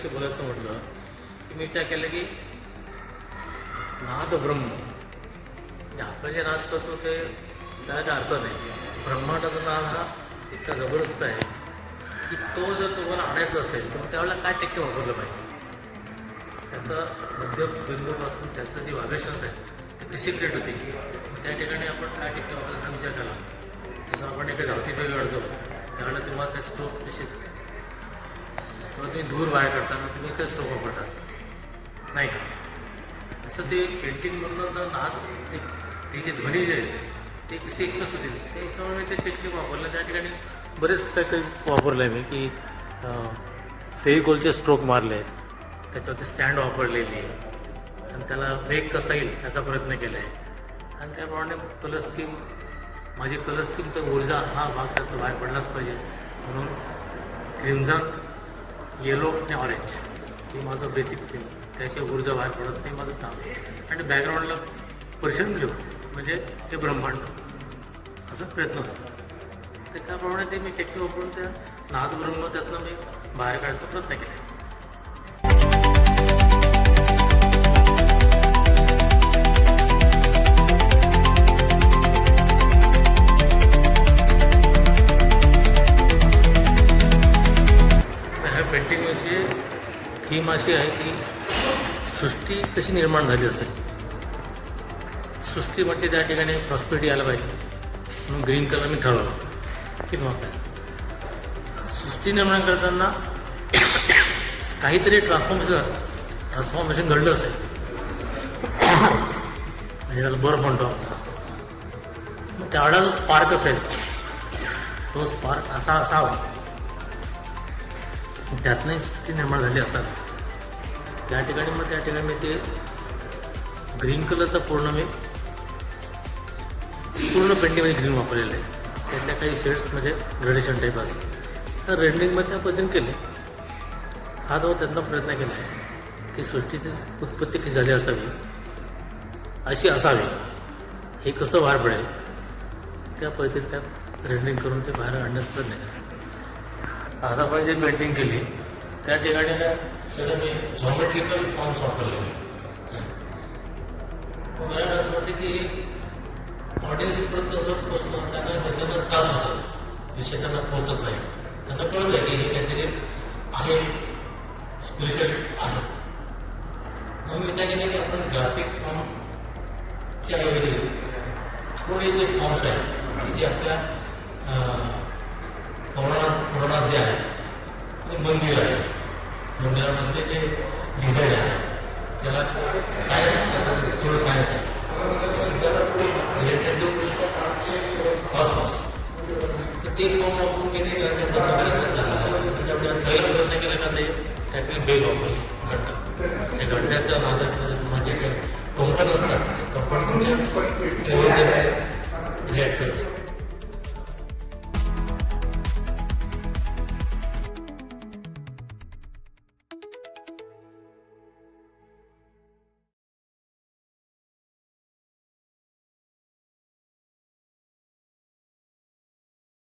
विषयी बोलायचं म्हटलं की नाद ब्रह्म. म्हणजे आपण जे नाद करतो ते त्याचा अर्थ नाही. ब्रह्मांडाचा नाद हा इतका जबरदस्त आहे की तो जर तुम्हाला आणायचा असेल तर मग त्यावेळेला काय टेक्निक वापरलं पाहिजे? त्याचा मध्यबिंदूपासून त्याचं जे व्हायब्रेशन्स आहे ते कशी क्रिएट होते? त्या ठिकाणी आपण काय टेक्निक वापरायचा विचार केला जसं आपण एका धावती फेक काढतो त्यावेळेला तुम्हाला त्या स्ट्रोक कशी किंवा तुम्ही धूर बाहेर काढताना तुम्ही काय स्ट्रोक वापरतात नाही का? तसं ते पेंटिंगमधलं तर नाद ते ते जे ध्वनी जे आहेत ते कसे एकच होतील? त्याच्यामुळे ते टेक्निक वापरलं. त्या ठिकाणी बरेच काही काही वापरलं आहे मी की फेविकोलचे स्ट्रोक मारले आहेत त्याच्यावरती स्टँड वापरलेली आहे. आणि त्याला ब्रेक कसा येईल याचा प्रयत्न केला आहे आणि त्याप्रमाणे कलर स्कीम माझी कलर स्कीम तर ऊर्जा हा भाग त्याचा बाहेर पडलाच पाहिजे. म्हणून क्रिमझन येलो आणि ऑरेंज हे माझं बेसिक थीम त्याशिवाय ऊर्जा बाहेर पडत नाही माझं काम आणि बॅकग्राऊंडला पर्शन घेऊ म्हणजे ते ब्रह्मांड. असा प्रयत्न असतो त्याप्रमाणे ते मी टेक्निक वापरून त्या नाद ब्रह्म त्यातनं मी बाहेर काढायचा प्रयत्न केला. ह्या पेंटिंगची थीम अशी आहे की सृष्टी कशी निर्माण झाली असेल? सृष्टी म्हणजे त्या ठिकाणी प्रॉस्पेरिटी आलं पाहिजे. म्हणून ग्रीन कलर मी ठरवलं की वापरायचं सृष्टी निर्माण करताना काहीतरी ट्रान्सफॉर्मेशन ट्रान्सफॉर्मेशन घडलं असेल. म्हणजे त्याला बर्फ म्हणतो आपण. मग त्यावेळेला जो स्पार्क असेल तो स्पार्क असा असावा. त्यातनंही सृष्टी निर्माण झाली असावी त्या ठिकाणी मग त्या ठिकाणी मी ते ग्रीन कलरचा पूर्ण मी पूर्ण पेंटिंगमध्ये म्हणजे ग्रीन वापरलेलं आहे. त्यातल्या काही शेड्समध्ये ग्रेडेशन टाईप असतात. तर रेंडिंगमध्ये त्या पद्धतीने केले हा जो त्यांना प्रयत्न केला आहे की सृष्टीची उत्पत्ती कशी झाली असावी अशी असावी हे कसं बाहेर पडेल त्या पद्धतीत त्या रेंडिंग करून ते बाहेर आणण्याचा प्रयत्न केला. आता आपण जे पेंटिंग केली त्या ठिकाणी ना सगळं मी झॉमेट्रिकल फॉर्म्स वापरले. मला असं वाटतं की ऑडियन्सपर्यंत जर पोचणं त्यांना त्यांना त्रास होतो. विषय त्यांना पोचत नाही. त्यांना कळलं की हे काहीतरी आहे स्पिरिच्युअल आहे. मग विचार केला की आपण ग्राफिक फॉर्मच्या ऐवजी थोडे जे फॉर्म्स आहेत जे आपल्या मंदिर आहे. मंदिरामधले जे डिझाईन आहे त्याला सायन्स थोडं सायन्स आहे. ते सुद्धा रिलेटेड कॉस्मॉस तर ते फॉर्म वापरून ते करायचं चाललं त्याच्यामुळे केला ते बेल वापरली घंटा. त्या घंट्याच्या नादात माझे जे कंपन असतात ते कंपन तुमच्या रिॲक्ट करते